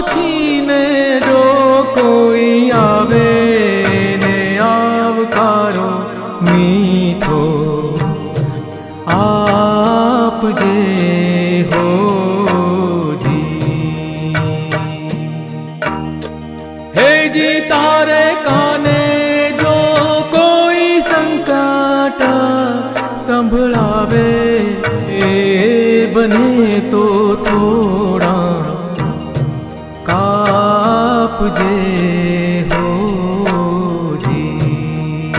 ઓળખીને જો કોઈ આવે ને આવકારો મીઠો, આપ જે હો જી. હે જી તારે કાને જો કોઈ સંકાટા સંભળાવે, એ બને તો તો કાપજે હો જી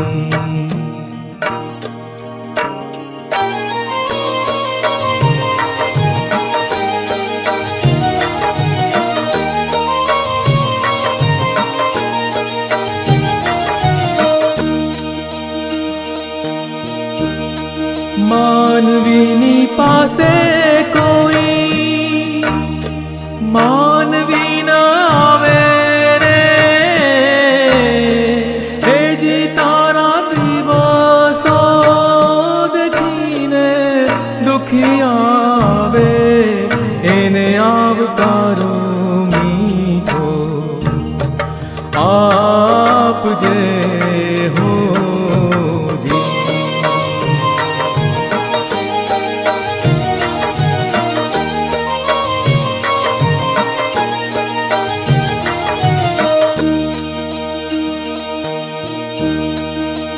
માનવીની પાસે દુખી આવે એને આવતારો મીઠો. આપ જે હો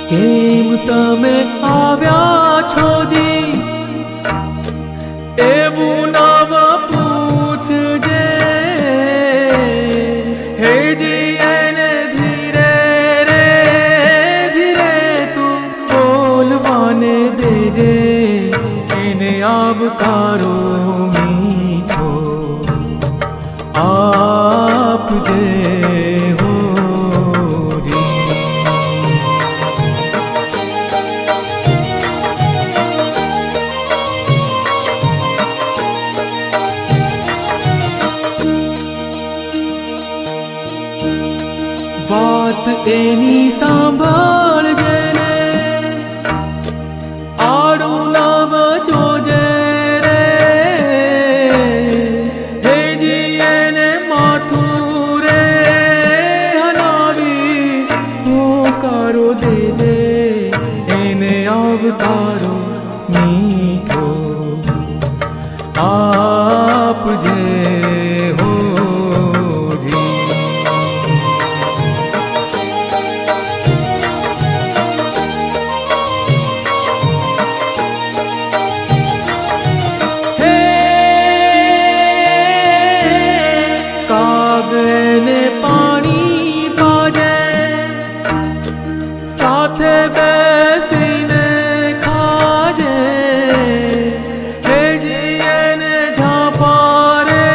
કેમ તમે આવ્યા છો જી? આવકારો મીઠો આપ જે હો જી વાત એની હોકારો દેજે બેસીને ખાજે લેજીએને ઝાપારે,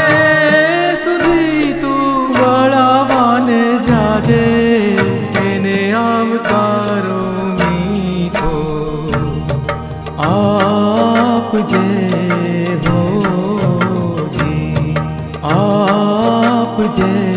સુધી તું વળાવાને જાજે, એને આવકારો મીઠો આપ જે હો જી, આપ જે